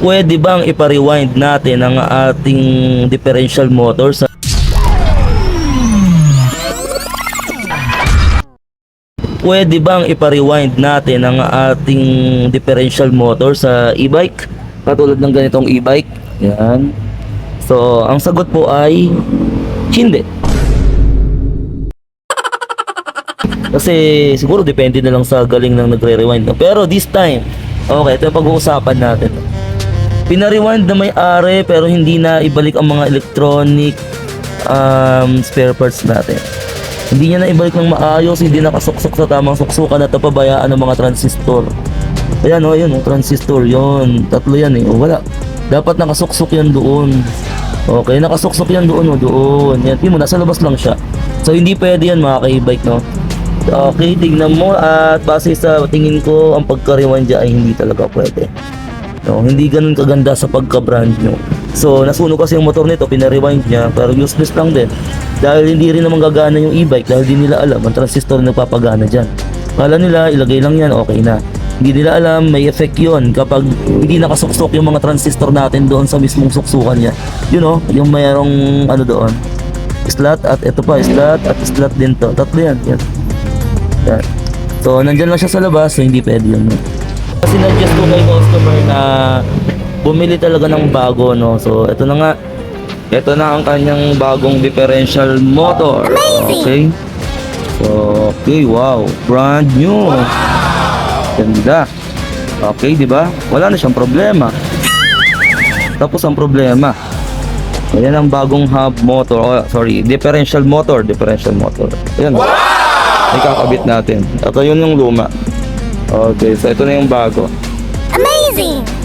pwede bang ipa-rewind natin ang ating differential motor sa Pwede bang ipa-rewind natin ang ating differential motor sa e-bike? Katulad ng ganitong e-bike. Yan. So, ang sagot po ay hindi. Kasi siguro depende na lang sa galing ng nagre-rewind. Pero this time, okay, ito yung pag-uusapan natin. Pina-rewind na may-ari pero hindi na ibalik ang mga electronic um, spare parts natin. Hindi niya na ibalik ng maayos, hindi nakasuksok sa tamang suksukan at napabayaan ng mga transistor. Ayan o, oh, ayan o, transistor yon Tatlo yan eh. O, wala. Dapat nakasuksok yan doon. Okay, nakasuksok yan doon o, doon. Yan, mo, nasa labas lang siya. So, hindi pwede yan mga ka-bike, no? Okay, tignan mo at base sa tingin ko, ang pagka-rewind dyan ay hindi talaga pwede. No, hindi ganun kaganda sa pagka-brand nyo. So, nasunog kasi yung motor nito, pina-rewind niya, pero useless lang din. Dahil hindi rin naman gagana yung e-bike dahil di nila alam ang transistor na nagpapagana dyan. Kala nila, ilagay lang yan, okay na. Hindi nila alam, may effect yon kapag hindi nakasuksok yung mga transistor natin doon sa mismong suksukan niya. You know, yung mayroong ano doon, slot at ito pa, slot at slot din to. Tatlo yan, yan. yan. So, nandyan lang siya sa labas, so hindi pwede yun. Kasi nag-just ko kay customer na bumili talaga ng bago, no? So, ito na nga. Ito na ang kanyang bagong differential motor. Okay? So, okay, wow. Brand new. Ganda. Okay, di ba? Wala na siyang problema. Tapos ang problema. Ayan ang bagong hub motor. Oh, sorry, differential motor. Differential motor. Ayan. Wow! Ikakabit natin. Ito yun yung luma. Okay, so ito na yung bago. Amazing!